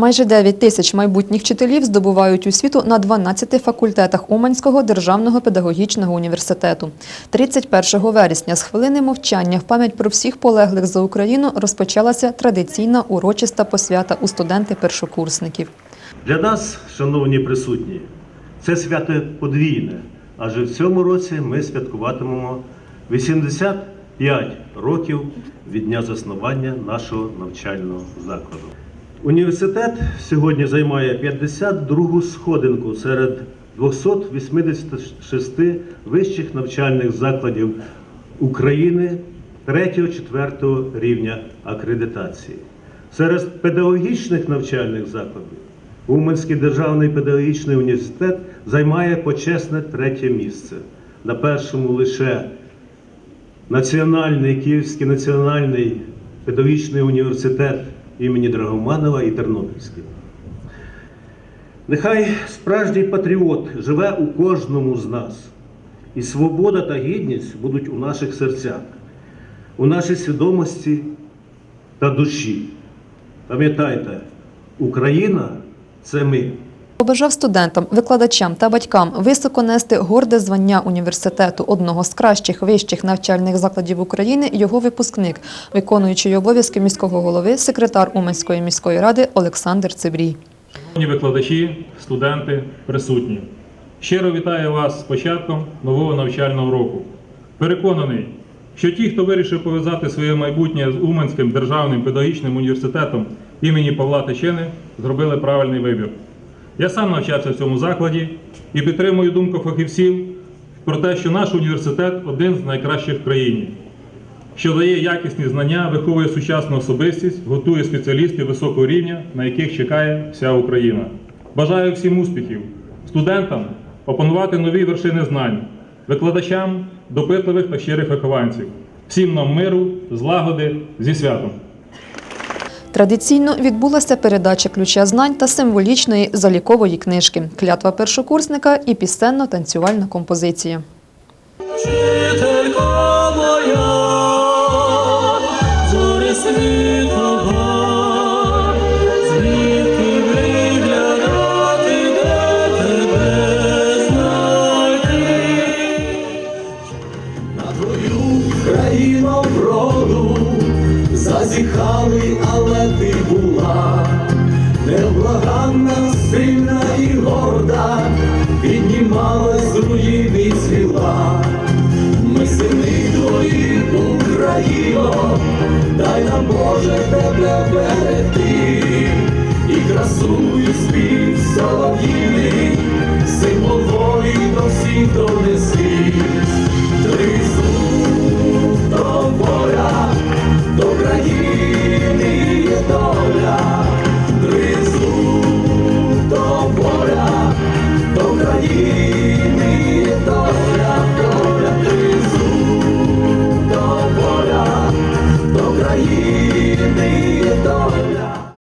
Майже 9 тисяч майбутніх вчителів здобувають освіту на 12 факультетах Уманського державного педагогічного університету. 31 вересня з хвилини мовчання в пам'ять про всіх полеглих за Україну розпочалася традиційна урочиста посвята у студенти-першокурсників. Для нас, шановні присутні, це свято подвійне, адже в цьому році ми святкуватимемо 85 років від дня заснування нашого навчального закладу. Університет сьогодні займає 52-гу сходинку серед 286 вищих навчальних закладів України 3-4 рівня акредитації. Серед педагогічних навчальних закладів Уманський державний педагогічний університет займає почесне третє місце. На першому лише Національний Київський національний педагогічний університет імені Драгоманова і Тернопільський. Нехай справжній патріот живе у кожному з нас, і свобода та гідність будуть у наших серцях, у нашій свідомості та душі. Пам'ятайте, Україна це ми. Побажав студентам, викладачам та батькам високо нести горде звання університету одного з кращих вищих навчальних закладів України його випускник, виконуючий обов'язки міського голови, секретар Уманської міської ради Олександр Цибрій. Викладачі, студенти, присутні. Щиро вітаю вас з початком нового навчального року. Переконаний, що ті, хто вирішив пов'язати своє майбутнє з Уманським державним педагогічним університетом імені Павла Тичини, зробили правильний вибір. Я сам навчався в цьому закладі і підтримую думку фахівців про те, що наш університет один з найкращих в країні що дає якісні знання, виховує сучасну особистість, готує спеціалістів високого рівня, на яких чекає вся Україна. Бажаю всім успіхів, студентам опанувати нові вершини знань, викладачам допитливих та щирих вихованців, всім нам миру, злагоди зі святом. Традиційно відбулася передача ключа знань та символічної залікової книжки, клятва першокурсника і пісенно-танцювальна композиція. Моя, зорі зазіхали, але ти була невблаганна, сильна і горда, піднімала з руїни свіла. Ми сини твої, Україно, дай нам Боже тебе берегти, і красую спів солов'їний, символ волі до всіх.